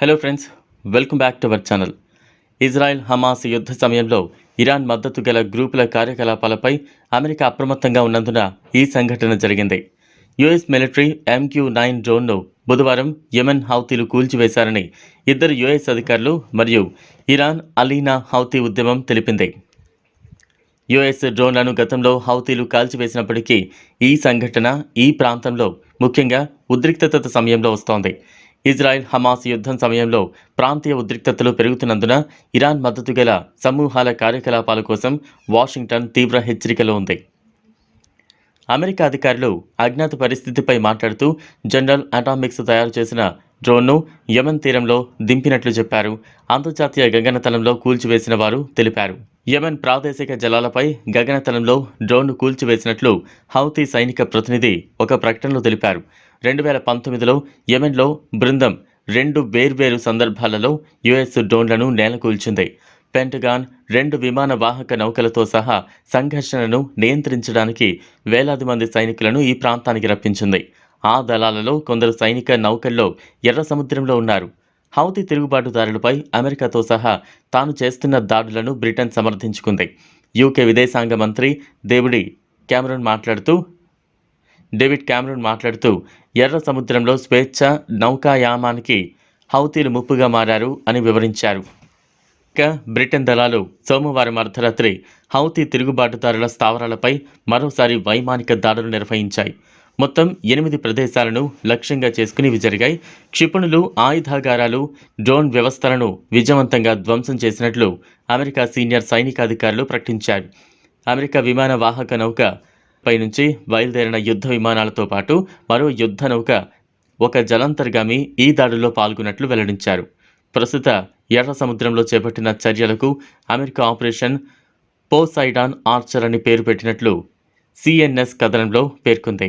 Hello friends welcome back to our channel Israel Hamas యుద్ధ సమయంలో Iran మద్దతు గల గ్రూపుల కార్యకలాపాలపై అమెరికా అప్రమత్తంగా ఉన్నందున ఈ సంఘటన జరిగింది. యుఎస్ మిలిటరీ ఎంక్యూ నైన్ డ్రోన్ను బుధవారం యెమెన్ హౌతీలు కూల్చివేశారని ఇద్దరు యుఎస్ అధికారులు మరియు ఇరాన్ అలీనా హౌతీ ఉద్యమం తెలిపింది. యుఎస్ డ్రోన్లను గతంలో హౌతీలు కాల్చివేసినప్పటికీ ఈ సంఘటన ఈ ప్రాంతంలో ముఖ్యంగా ఉద్రిక్తత సమయంలో వస్తోంది. ఇజ్రాయెల్ హమాస్ యుద్ధం సమయంలో ప్రాంతీయ ఉద్రిక్తతలు పెరుగుతున్నందున ఇరాన్ మద్దతు గల సమూహాల కార్యకలాపాల కోసం వాషింగ్టన్ తీవ్ర హెచ్చరికలో ఉంది. అమెరికా అధికారులు అజ్ఞాత పరిస్థితిపై మాట్లాడుతూ జనరల్ అటామిక్స్ తయారు చేసిన డ్రోన్ను యమన్ తీరంలో దింపినట్లు చెప్పారు. అంతర్జాతీయ గగనతలంలో కూల్చివేసిన వారు తెలిపారు. యమన్ ప్రాదేశిక జలాలపై గగనతలంలో డ్రోన్ను కూల్చివేసినట్లు హౌతీ సైనిక ప్రతినిధి ఒక ప్రకటనలో తెలిపారు. రెండు వేల పంతొమ్మిదిలో యెమెన్లో బృందం రెండు వేర్వేరు సందర్భాలలో యుఎస్ డ్రోన్లను నేలకూల్చింది. పెంటగాన్ రెండు విమాన వాహక నౌకలతో సహా సంఘర్షణను నియంత్రించడానికి వేలాది మంది సైనికులను ఈ ప్రాంతానికి రప్పించింది. ఆ దళాలలో కొందరు సైనిక నౌకల్లో ఎర్ర సముద్రంలో ఉన్నారు. హౌతీ తిరుగుబాటుదారులపై అమెరికాతో సహా తాను చేస్తున్న దాడులను బ్రిటన్ సమర్థించుకుంది. యూకే విదేశాంగ మంత్రి దేవుడి కెమెరూన్ మాట్లాడుతూ డేవిడ్ కెమెరూన్ మాట్లాడుతూ ఎర్ర సముద్రంలో స్వేచ్ఛ నౌకాయామానికి హౌతీలు ముప్పుగా మారారు అని వివరించారు. ఇక బ్రిటన్ దళాలు సోమవారం అర్ధరాత్రి హౌతీ తిరుగుబాటుదారుల స్థావరాలపై మరోసారి వైమానిక దాడులు నిర్వహించాయి. మొత్తం ఎనిమిది ప్రదేశాలను లక్ష్యంగా చేసుకుని ఇవి జరిగాయి క్షిపణులు ఆయుధాగారాలు డ్రోన్ వ్యవస్థలను విజయవంతంగా ధ్వంసం చేసినట్లు అమెరికా సీనియర్ సైనికాధికారులు ప్రకటించారు. అమెరికా విమాన వాహక నౌక పై నుంచి బయలుదేరిన యుద్ధ విమానాలతో పాటు మరో యుద్ధ నౌక ఒక జలాంతర్గామి ఈ దాడుల్లో పాల్గొన్నట్లు వెల్లడించారు. ప్రస్తుత ఎర్ర సముద్రంలో చేపట్టిన చర్యలకు అమెరికా ఆపరేషన్ పోసైడాన్ ఆర్చర్ అని పేరు పెట్టినట్లు సిఎన్ఎస్ కథనంలో పేర్కొంది.